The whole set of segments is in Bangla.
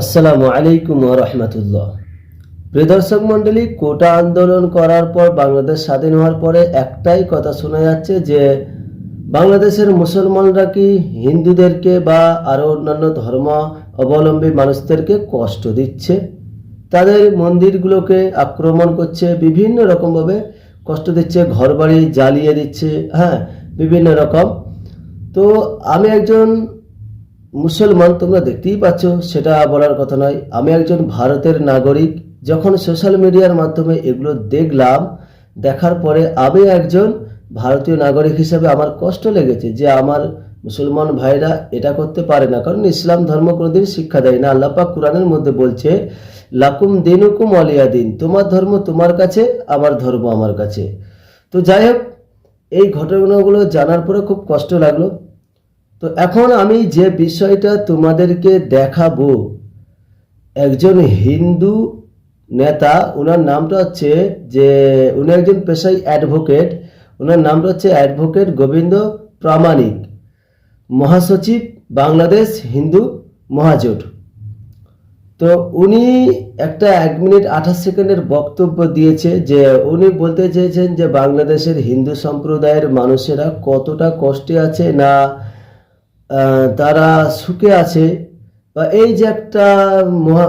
আসসালামু আলাইকুম রহমতুল্লাহ। প্রিয় দর্শক মন্ডলী কোটা আন্দোলন করার পর বাংলাদেশ স্বাধীন হওয়ার পরে একটাই কথা শোনা যাচ্ছে যে, বাংলাদেশের মুসলমানরা কি হিন্দুদেরকে বা আরও অন্যান্য ধর্ম অবলম্বী মানুষদেরকে কষ্ট দিচ্ছে? তাদের মন্দিরগুলোকে আক্রমণ করছে, বিভিন্ন রকমভাবে কষ্ট দিচ্ছে, ঘরবাড়ি জ্বালিয়ে দিচ্ছে হ্যাঁ বিভিন্ন রকম। তো আমি একজন মুসলমান তোমরা দেখতেই পাচ্ছ, সেটা বলার কথা নয়। আমি একজন ভারতের নাগরিক, যখন সোশ্যাল মিডিয়ার মাধ্যমে এগুলো দেখলাম, দেখার পরে আমি একজন ভারতীয় নাগরিক হিসেবে আমার কষ্ট লেগেছে যে আমার মুসলমান ভাইরা এটা করতে পারে না। কারণ ইসলাম ধর্ম কোনোদিন শিক্ষা দেয় না। আল্লাপাক কোরআনের মধ্যে বলছে, লাকুম দিনুকুম অলিয়া দিন। তোমার ধর্ম তোমার কাছে, আমার ধর্ম আমার কাছে। তো যাই হোক, এই ঘটনাগুলো জানার পরে খুব কষ্ট লাগল। তো এখন আমি যে বিষয়টা তোমাদেরকে দেখাবো, একজন হিন্দু নেতা ওনার নামটা হচ্ছে যে, উনি একজন পেশায় অ্যাডভোকেট ওনার নামটা হচ্ছে অ্যাডভোকেট গোবিন্দ প্রামাণিক, মহাসচিব বাংলাদেশ হিন্দু মহাজোট। তো উনি একটা এক মিনিট আঠাশ সেকেন্ডের বক্তব্য দিয়েছে যে, উনি বলতে চেয়েছেন যে, বাংলাদেশের হিন্দু সম্প্রদায়ের মানুষেরা কতটা কষ্টে আছে না তারা সুখে আছে বা এই যে একটা মহা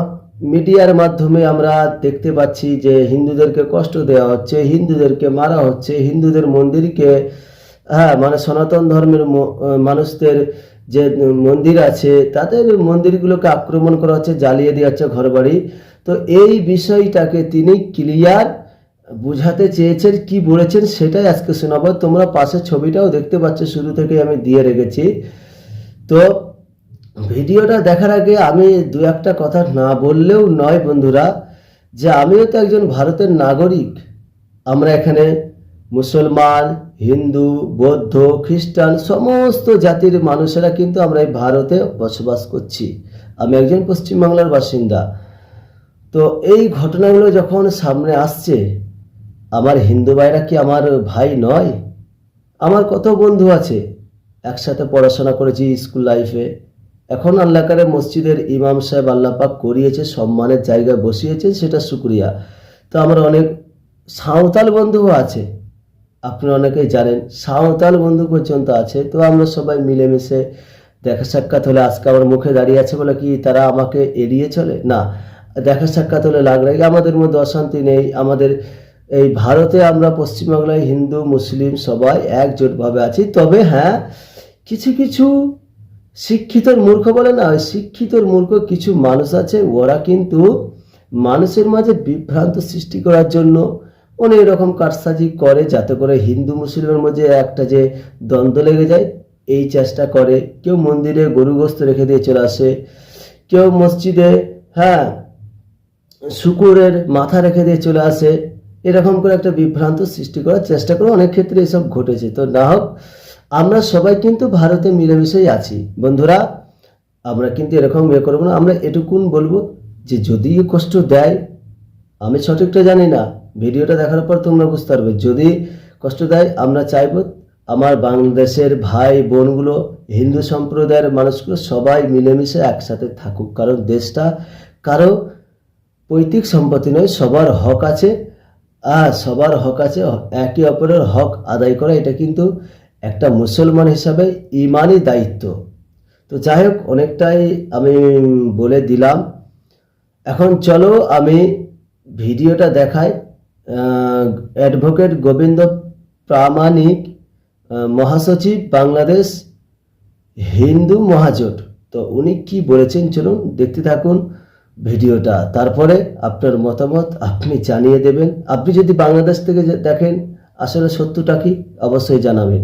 মিডিয়ার মাধ্যমে আমরা দেখতে পাচ্ছি যে হিন্দুদেরকে কষ্ট দেওয়া হচ্ছে, হিন্দুদেরকে মারা হচ্ছে, হিন্দুদের মন্দিরকে হ্যাঁ মানে সনাতন ধর্মের মানুষদের যে মন্দির আছে, তাদের মন্দিরগুলোকে আক্রমণ করা হচ্ছে, জ্বালিয়ে দেওয়া হচ্ছে ঘরবাড়ি। তো এই বিষয়টাকে তিনি ক্লিয়ার বুঝাতে চেয়েছেন, কি বলেছেন সেটাই আজকে শোনাবো। তোমরা পাশে ছবিটাও দেখতে পাচ্ছ, শুরু থেকে আমি দিয়ে রেখেছি। তো ভিডিওটা দেখার আগে আমি দু একটা কথা না বললেও নয় বন্ধুরা, যে আমিও তো একজন ভারতের নাগরিক। আমরা এখানে মুসলমান, হিন্দু, বৌদ্ধ, খ্রিস্টান, সমস্ত জাতির মানুষেরা কিন্তু আমরা এই ভারতে বসবাস করছি। আমি একজন পশ্চিমবাংলার বাসিন্দা। তো এই ঘটনাগুলো যখন সামনে আসছে, আমার হিন্দু ভাইরা কি আমার ভাই নয়? আমার কত বন্ধু আছে? একসাথে পড়াশোনা করেছি স্কুল লাইফে। এখন আল্লাহ কারে মসজিদের ইমাম সাহেব আল্লাহ পাক করিয়েছে, সম্মানের জায়গায় বসিয়েছে, সেটা শুক্রিয়া। তো আমার অনেক সাঁওতাল বন্ধুও আছে। আপনি অনেকেই জানেন, সাঁওতাল বন্ধু পর্যন্ত আছে। তো আমরা সবাই মিলেমিশে দেখা সাক্ষাৎ হলে, আজকে আমার মুখে দাঁড়িয়ে আছে বলে কি তারা আমাকে এড়িয়ে চলে? না, দেখা সাক্ষাৎ হলে লাগলে আমাদের মধ্যে অশান্তি নেই। আমাদের এই ভারতে আমরা পশ্চিমবাংলায় হিন্দু, মুসলিম সবাই একজোটভাবে আছি। তবে হ্যাঁ কিছু কিছু শিক্ষিতর মূর্খ বলে না শিক্ষিতর মূর্খ কিছু মানুষ আছে, ওরা কিন্তু মানুষের মাঝে বিভ্রান্ত সৃষ্টি করার জন্য অনেক রকম কারসাজি করে, যাতে করে হিন্দু মুসলিমের মধ্যে একটা যে দ্বন্দ্ব লেগে যায়, এই চেষ্টা করে। কেউ মন্দিরে গরু গোস্ত রেখে দিয়ে চলে আসে, কেউ মসজিদে হ্যাঁ শুকুরের মাথা রেখে দিয়ে চলে আসে। এরকম করে একটা বিভ্রান্ত সৃষ্টি করার চেষ্টা করে অনেক ক্ষেত্রে এসব ঘটেছে। তো না হোক আমরা সবাই কিন্তু ভারতে মিলেমিশেই আছি। বন্ধুরা, আমরা কিন্তু এরকম ইয়ে করব না। আমরা এটুকুন বলব যে যদি কষ্ট দেয়, আমি সঠিকটা জানি না। ভিডিওটা দেখার পর তোমরা বুঝতে পারবে। যদি কষ্ট দেয়, আমরা চাইব আমার বাংলাদেশের ভাই বোনগুলো, হিন্দু সম্প্রদায়ের মানুষগুলো সবাই মিলেমিশে একসাথে থাকুক। কারণ দেশটা কারও পৈতৃক সম্পত্তি নয়, সবার হক আছে। আর সবার হক আছে, একে অপরের হক আদায় করা, এটা কিন্তু একটা মুসলমান হিসাবে ইমানই দায়িত্ব। তো যাই হোক অনেকটাই আমি বলে দিলাম। এখন চলো আমি ভিডিওটা দেখাই। অ্যাডভোকেট গোবিন্দ প্রামাণিক মহাসচিব বাংলাদেশ হিন্দু মহাজোট। তো উনি কি বলেছেন চলুন দেখতে থাকুন ভিডিওটা। তারপরে আপনার মতামত আপনি জানিয়ে দেবেন। আপনি যদি বাংলাদেশ থেকে দেখেন, আসলে সত্যটা কি? অবশ্যই জানাবেন।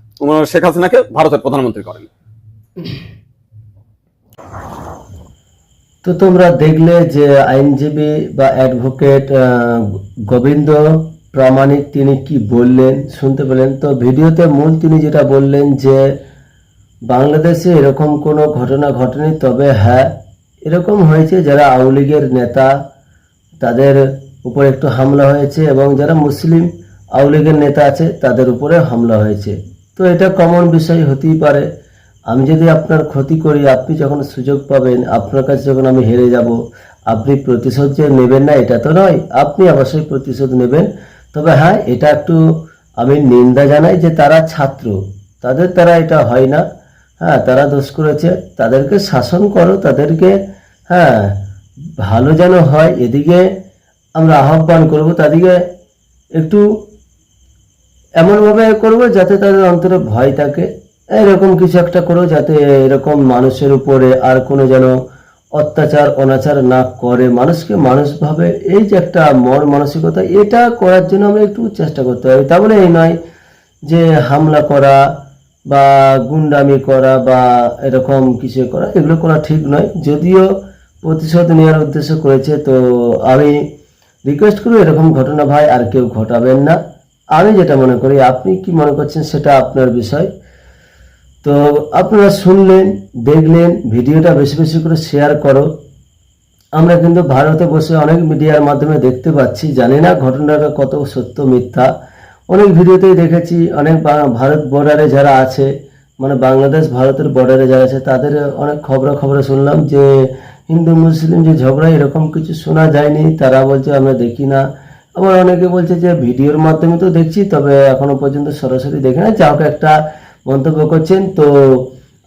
শেখ হাসিনাকে ভারতের প্রধানমন্ত্রী করেন। তো তোমরা দেখলে যে আইনজীবী বা অ্যাডভোকেট গোবিন্দ প্রামাণিক তিনি কি বললেন শুনতে পেলেন। তো ভিডিওতে মূল তিনি যেটা বললেন যে, বাংলাদেশে এরকম কোনো ঘটনা ঘটেনি, তবে হ্যাঁ এরকম হয়েছে যারা আওয়ামী লীগের নেতা, তাদের উপর একটু হামলা হয়েছে এবং যারা মুসলিম আওয়ামী লীগের নেতা আছে, তাদের উপরে হামলা হয়েছে। তো এটা কমন বিষয় হতেই পারে। আমি যদি আপনার ক্ষতি করি, আপনি যখন সুযোগ পাবেন, আপনার কাছে যখন আমি হেরে যাব, আপনি প্রতিশোধ যে নেবেন না, এটা তো নয়। আপনি অবশ্যই প্রতিশোধ নেবেন। তবে হ্যাঁ এটা একটু আমি নিন্দা জানাই যে তারা ছাত্র। তাদের দ্বারা এটা হয় না। হ্যাঁ তারা দোষ করেছে। তাদেরকে শাসন করো, তাদেরকে হ্যাঁ ভালো যেন হয়। এদিকে আমরা আহ্বান করব তাদেরকে একটু এমনভাবে করব যাতে তাদের অন্তরে ভয় থাকে। এরকম কিছু একটা করো যাতে এরকম মানুষের উপরে আর কোনো যেন অত্যাচার, অনাচার না করে। মানুষকে মানুষ ভাবে এই যে একটা মর মানসিকতা, এটা করার জন্য আমরা একটু চেষ্টা করতে হবে তা বলে এই নয় যে হামলা করা বা গুন্ডামি করা বা এরকম কিছু করা, এগুলো করা ঠিক নয়। যদিও প্রতিশোধ নেওয়ার উদ্দেশ্য করেছে, তো আমি রিকোয়েস্ট করব এরকম ঘটনা ভাই আর কেউ ঘটাবেন না। আমি যেটা মনে করি, আপনি কি মনে করছেন সেটা আপনার বিষয়। তো আপনারা শুনলেন, দেখলেন, ভিডিওটা বেশি বেশি করে শেয়ার করো। আমরা কিন্তু ভারতে বসে অনেক মিডিয়ার মাধ্যমে দেখতে পাচ্ছি, জানি না ঘটনাটা কত সত্য মিথ্যা। অনেক ভিডিওতেই দেখেছি, অনেক ভারত বর্ডারে যারা আছে মানে বাংলাদেশ ভারতের বর্ডারে যারা আছে, তাদের অনেক খবর খবরে শুনলাম যে হিন্দু মুসলিম যে ঝগড়া এরকম কিছু শোনা যায়নি, তারা বলছে আমরা দেখি না। আবার অনেকে বলছে যে ভিডিওর মাধ্যমে তো দেখছি, তবে এখনও পর্যন্ত সরাসরি দেখে না যা হোক, একটা মন্তব্য করছেন, তো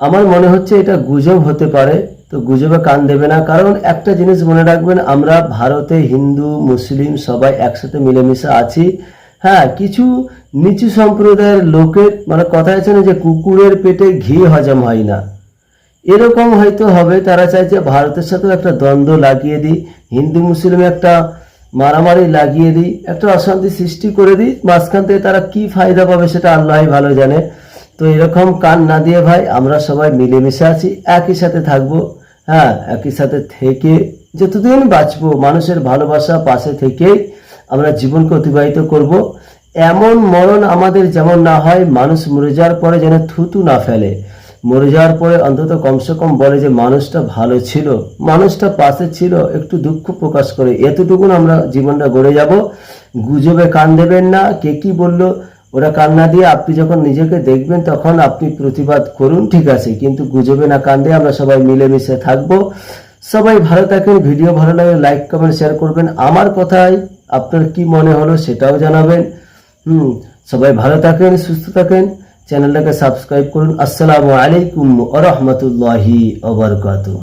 আমার মনে হচ্ছে এটা গুজব হতে পারে, তো গুজবে কান দেবে না। কারণ একটা জিনিস মনে রাখবেন, আমরা ভারতে হিন্দু, মুসলিম সবাই একসাথে মিলেমিশে আছি। হ্যাঁ কিছু নিচু সম্প্রদায়ের লোকের মানে কথা আছে না যে কুকুরের পেটে ঘি হজম হয় না। এরকম হয়তো হবে, তারা চাইছে ভারতের সাথেও একটা দ্বন্দ্ব লাগিয়ে দিই। হিন্দু, মুসলিম একটা মারামারি লাগিয়ে দিই একটা অশান্তি সৃষ্টি করে দিই, মাঝখান থেকে তারা কি ফায়দা পাবে সেটা আল্লাহ ভালো জানে। তো এরকম কান না দিয়ে ভাই, আমরা সবাই মিলেমিশে আছি, একই সাথে থাকব হ্যাঁ একই সাথে থেকে যতদিন বাঁচবো, মানুষের ভালোবাসা পাশে থেকেই আমরা জীবনকে অতিবাহিত করব। এমন মরণ আমাদের যেমন না হয়, মানুষ মরে যাওয়ার পরে যেন থুতু না ফেলে। মরে যাওয়ার পরে অন্তত কমসে কম বলে যে মানুষটা ভালো ছিল। মানুষটা পাশে ছিল, একটু দুঃখ প্রকাশ করে। এতটুকুন আমরা জীবনটা গড়ে যাব। গুজবে কান দেবেন না, কে কি বলল? ওরা কান না দিয়ে আপনি যখন নিজেকে দেখবেন তখন আপনি প্রতিবাদ করুন, ঠিক আছে। কিন্তু গুজবে না কান দিয়ে আমরা সবাই মিলেমিশে থাকব। সবাই ভালো থাকেন, ভিডিও ভালো লাগে লাইক, কমেন্ট, শেয়ার করবেন। আমার কথায় আপনার কি মনে হলো সেটাও জানাবেন। হুম, সবাই ভালো থাকেন, সুস্থ থাকেন। চ্যানেলটাকে সাবস্ক্রাইব করুন। আসসালামু আলাইকুম আ রহমতুল্লাহি